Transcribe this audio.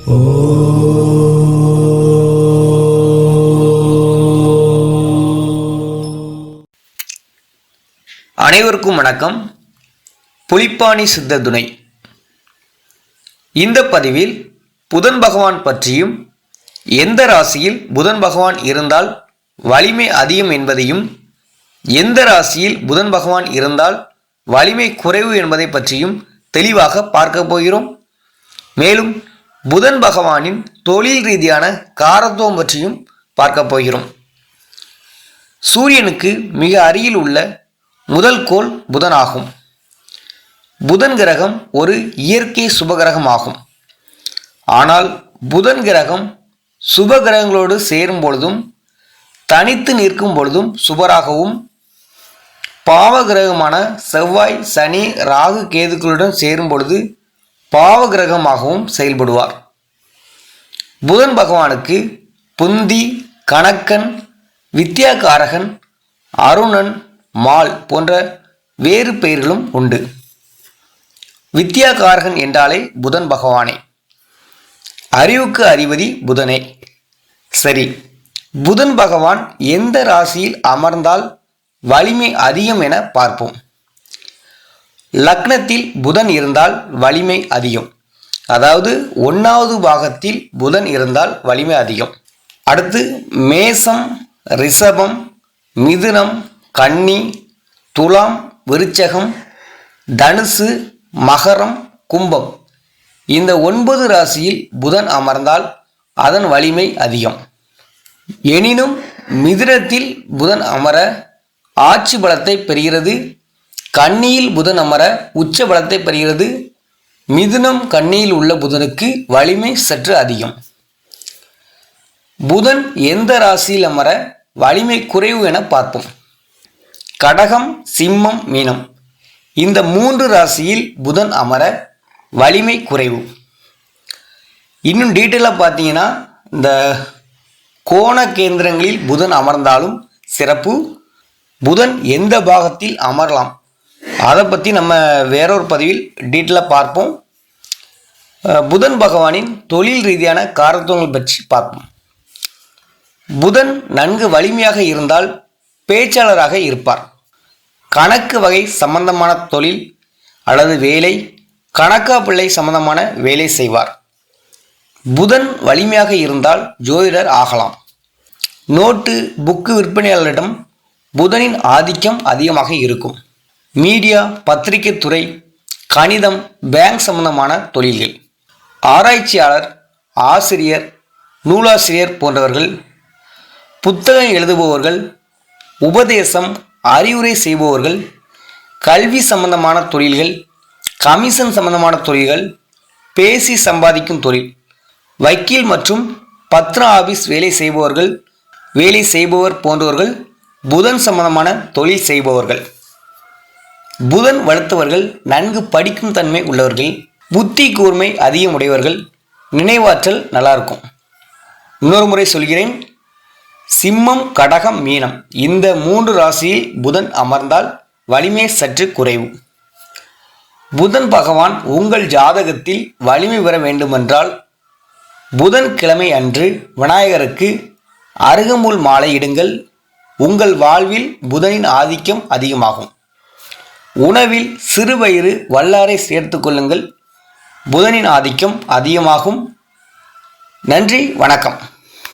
அனைவருக்கும் வணக்கம். புலிப்பாணி சித்த துணை. இந்த பதிவில் புதன் பகவான் பற்றியும் எந்த ராசியில் புதன் பகவான் இருந்தால் வலிமை அதிகம் என்பதையும் எந்த ராசியில் புதன் பகவான் இருந்தால் வலிமை குறைவு என்பதை பற்றியும் தெளிவாக பார்க்க போகிறோம். மேலும் புதன் பகவானின் தொழில் ரீதியான காரத்துவம் பற்றியும் பார்க்க போகிறோம். சூரியனுக்கு மிக அருகில் உள்ள முதல் கோள் புதனாகும். புதன் கிரகம் ஒரு இயற்கை சுபகிரகம் ஆகும் ஆனால் புதன் கிரகம் சுப கிரகங்களோடு சேரும் பொழுதும் தனித்து நிற்கும் பொழுதும் சுபராகவும் பாவ கிரகமான செவ்வாய் சனி ராகு கேதுக்களுடன் சேரும் பொழுது பாவ கிரகமாகவும் செயல்படுவார். புதன் பகவானுக்கு புந்தி கணக்கன் வித்யாகாரகன் அருணன் மால் போன்ற வேறு பெயர்களும் உண்டு. வித்யாகாரகன் என்றாலே புதன் பகவானே. அறிவுக்கு அதிபதி புதனே. சரி புதன் பகவான் எந்த ராசியில் அமர்ந்தால் வலிமை அதிகம் என பார்ப்போம். லக்னத்தில் புதன் இருந்தால் வலிமை அதிகம். அதாவது ஒன்றாவது பாகத்தில் புதன் இருந்தால் வலிமை அதிகம். அடுத்து மேசம் ரிஷபம் மிதுனம் கன்னி துலாம் விருச்சகம் தனுசு மகரம் கும்பம். இந்த ஒன்பது ராசியில் புதன் அமர்ந்தால் அதன் வலிமை அதிகம். எனினும் மிதுனத்தில் புதன் அமர ஆட்சி பலத்தை பெறுகிறது. கன்னியில் புதன் அமர உச்ச பலத்தை பெறுகிறது. மிதுனம் கன்னியில் உள்ள புதனுக்கு வலிமை சற்று அதிகம். புதன் எந்த ராசியில் அமர வலிமை குறைவு என பார்ப்போம். கடகம் சிம்மம் மீனம். இந்த மூன்று ராசியில் புதன் அமர வலிமை குறைவு. இன்னும் டீட்டெயிலாக பார்த்தீங்கன்னா இந்த கோண கேந்திரங்களில் புதன் அமர்ந்தாலும் சிறப்பு. புதன் எந்த பாகத்தில் அமரலாம்? அதை பற்றி நம்ம வேறொரு பதிவில் டீட்டெயிலாக பார்ப்போம். புதன் பகவானின் தொழில் ரீதியான காரத்துவங்கள் பற்றி பார்ப்போம். புதன் நன்கு வலிமையாக இருந்தால் பேச்சாளராக இருப்பார். கணக்கு வகை சம்பந்தமான தொழில் அல்லது வேலை கணக்கா பிள்ளை சம்பந்தமான வேலை செய்வார். புதன் வலிமையாக இருந்தால் ஜோதிடர் ஆகலாம். நோட்டு புக்கு விற்பனையாளரிடம் புதனின் ஆதிக்கம் அதிகமாக இருக்கும். மீடியா பத்திரிகை துறை கணிதம் பேங்க் சம்பந்தமான தொழில்கள். ஆராய்ச்சியாளர் ஆசிரியர் நூலாசிரியர் போன்றவர்கள் புத்தகம் எழுதுபவர்கள் உபதேசம் அறிவுரை செய்பவர்கள் கல்வி சம்பந்தமான தொழில்கள் கமிஷன் சம்பந்தமான தொழில்கள் பேசி சம்பாதிக்கும் தொழில். வக்கீல் மற்றும் பத்ர ஆபீஸ் வேலை செய்பவர்கள் வேலை செய்பவர் போன்றவர்கள் புதன் சம்பந்தமான தொழில் செய்பவர்கள். புதன் வளர்த்தவர்கள் நன்கு படிக்கும் தன்மை உள்ளவர்கள் புத்தி கூர்மை அதிகம் உடையவர்கள் நினைவாற்றல் நல்லாயிருக்கும். இன்னொரு முறை சொல்கிறேன் சிம்மம் கடகம் மீனம். இந்த மூன்று ராசியில் புதன் அமர்ந்தால் வலிமை சற்று குறைவு. புதன் பகவான் உங்கள் ஜாதகத்தில் வலிமை பெற வேண்டுமென்றால் புதன் கிழமை அன்று விநாயகருக்கு அருகமுள் மாலை இடுங்கள். உங்கள் வாழ்வில் புதனின் ஆதிக்கம் அதிகமாகும். உணவில் சிறுவயிறு வல்லாரை சேர்த்து கொள்ளுங்கள். புதனின் ஆதிக்கம் அதிகமாகும். நன்றி வணக்கம்.